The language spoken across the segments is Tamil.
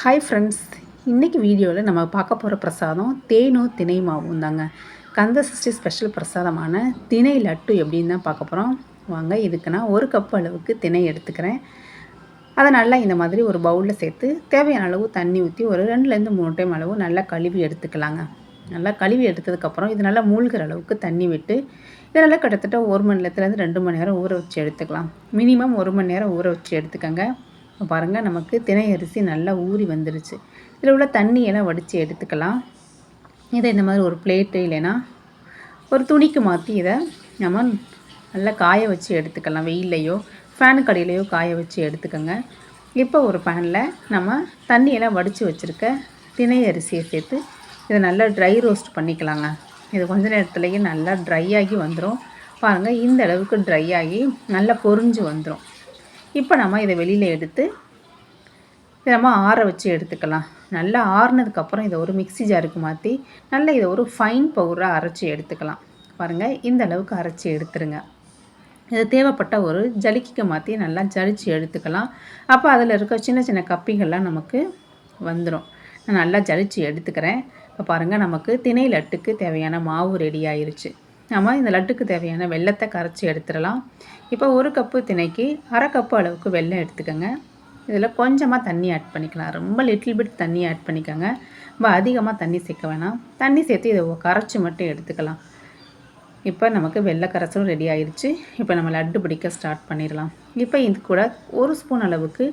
ஹாய் ஃப்ரெண்ட்ஸ் இன்றைக்கி வீடியோவில் நம்ம பார்க்க போகிற பிரசாதம் தேனும் தினை மாவும் தாங்க. கந்த சஷ்டி ஸ்பெஷல் பிரசாதமான திணை லட்டு எப்படின்னு தான் பார்க்க போகிறோம் வாங்க இதுக்கு நான் ஒரு கப் அளவுக்கு திணை எடுத்துக்கிறேன். அதை நல்லா இந்த மாதிரி ஒரு பவுலில் சேர்த்து தேவையான அளவு தண்ணி ஊற்றி ஒரு ரெண்டுலேருந்து மூணு டைம் அளவு நல்லா கழுவி எடுத்துக்கலாங்க. நல்லா கழுவி எடுத்ததுக்கப்புறம் இது நல்லா மூழ்கிற அளவுக்கு தண்ணி விட்டு இதனால் கிட்டத்தட்ட ஒரு மணி நேரத்துலேருந்து ரெண்டு மணி நேரம் ஊற வச்சு எடுத்துக்கலாம். மினிமம் ஒரு மணி நேரம் ஊற வச்சு எடுத்துக்கோங்க. பாருங்கள் நமக்கு தினை அரிசி நல்லா ஊறி வந்துருச்சு. இதில் உள்ள தண்ணியெல்லாம் வடித்து எடுத்துக்கலாம். இதை இந்த மாதிரி ஒரு பிளேட்டு இல்லைன்னா ஒரு துணிக்கு மாற்றி இதை நம்ம நல்லா காய வச்சு எடுத்துக்கலாம். வெயில்லையோ ஃபேனு கடையிலையோ காய வச்சு எடுத்துக்கோங்க. இப்போ ஒரு பேனில் நம்ம தண்ணியெல்லாம் வடித்து வச்சுருக்க தினை அரிசியை சேர்த்து இதை நல்லா ட்ரை ரோஸ்ட் பண்ணிக்கலாங்க. இது கொஞ்ச நேரத்துலேயே நல்லா ட்ரை ஆகி வந்துடும் பாருங்கள் இந்த அளவுக்கு ட்ரை ஆகி நல்லா பொறிஞ்சு வந்துடும் இப்போ நம்ம இதை வெளியில் எடுத்து இதை நம்ம ஆற வச்சு எடுத்துக்கலாம். நல்லா ஆறுனதுக்கப்புறம் இதை ஒரு மிக்சி ஜாருக்கு மாற்றி நல்லா இதை ஒரு ஃபைன் பவுடராக அரைச்சி எடுத்துக்கலாம். பாருங்கள் இந்த அளவுக்கு அரைச்சி எடுத்துருங்க. இது தேவைப்பட்ட ஒரு ஜலிக்கிக்க மாற்றி நல்லா ஜலிச்சு எடுத்துக்கலாம். அப்போ அதில் இருக்க சின்ன சின்ன கப்பிகள்லாம் நமக்கு வந்துடும் நான் நல்லா ஜலிச்சு எடுத்துக்கிறேன். இப்போ பாருங்கள் நமக்கு திணை லட்டுக்கு தேவையான மாவு ரெடி ஆயிருச்சு. நம்ம இந்த லட்டுக்கு தேவையான வெள்ளத்தை கரைச்சி எடுத்துடலாம். இப்போ ஒரு கப்பு திணைக்கு அரை கப்பு அளவுக்கு வெள்ளம் எடுத்துக்கோங்க. இதில் கொஞ்சமாக தண்ணி ஆட் பண்ணிக்கலாம். ரொம்ப லிட்டில் பிட் தண்ணி ஆட் பண்ணிக்கோங்க. ரொம்ப அதிகமாக தண்ணி சேர்க்க வேணாம். தண்ணி சேர்த்து இதை கரைச்சி மட்டும் எடுத்துக்கலாம். இப்போ நமக்கு வெள்ளை கரைசலும் ரெடி ஆயிடுச்சு இப்போ நம்ம லட்டு பிடிக்க ஸ்டார்ட் பண்ணிடலாம். இப்போ இது கூட ஒரு ஸ்பூன் அளவுக்கு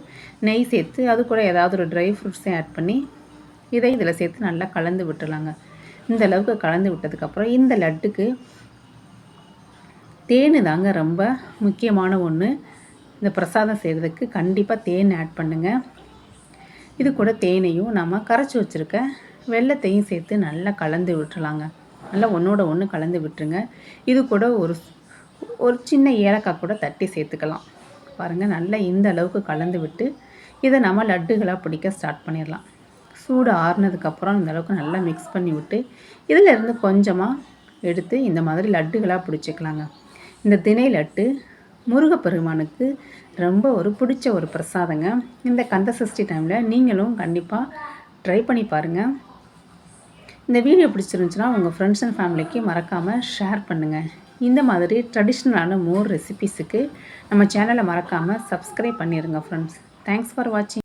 நெய் சேர்த்து அது கூட ஏதாவது ஒரு ட்ரை ஃப்ரூட்ஸையும் ஆட் பண்ணி இதை இதில் சேர்த்து நல்லா கலந்து விட்டுலாங்க இந்த அளவுக்கு கலந்து விட்டதுக்கப்புறம் இந்த லட்டுக்கு தேன் தாங்க ரொம்ப முக்கியமான ஒன்று இந்த பிரசாதம் செய்கிறதுக்கு கண்டிப்பாக தேன் ஆட் பண்ணுங்கள் இது கூட தேனையும் நம்ம கரைச்சி வச்சுருக்க வெள்ளத்தையும் சேர்த்து நல்லா கலந்து விட்டுலாங்க நல்லா ஒன்றோட ஒன்று கலந்து விட்டுருங்க. இது கூட ஒரு ஒரு சின்ன ஏலக்காய் கூட தட்டி சேர்த்துக்கலாம். பாருங்கள் நல்லா இந்த அளவுக்கு கலந்து விட்டு இதை நம்ம லட்டுகளாக பிடிக்க ஸ்டார்ட் பண்ணிடலாம். சூடு ஆறுனதுக்கப்புறம் இந்த அளவுக்கு நல்லா மிக்ஸ் பண்ணி விட்டு இதில் இருந்து கொஞ்சமாக எடுத்து இந்த மாதிரி லட்டுகளாக பிடிச்சிக்கலாங்க. இந்த திணை லட்டு முருகப்பெருமானுக்கு ரொம்ப ஒரு பிடிச்ச ஒரு பிரசாதங்க. இந்த கந்த சஷ்டி டைமில் நீங்களும் கண்டிப்பாக ட்ரை பண்ணி பாருங்கள் இந்த வீடியோ பிடிச்சிருந்துச்சுன்னா உங்கள் ஃப்ரெண்ட்ஸ் அண்ட் ஃபேமிலிக்கு மறக்காமல் ஷேர் பண்ணுங்கள் இந்த மாதிரி ட்ரெடிஷ்னலான மோர் ரெசிபீஸுக்கு நம்ம சேனலை மறக்காமல் சப்ஸ்கிரைப் பண்ணிடுங்க ஃப்ரெண்ட்ஸ் தேங்க்ஸ் ஃபார் வாட்சிங்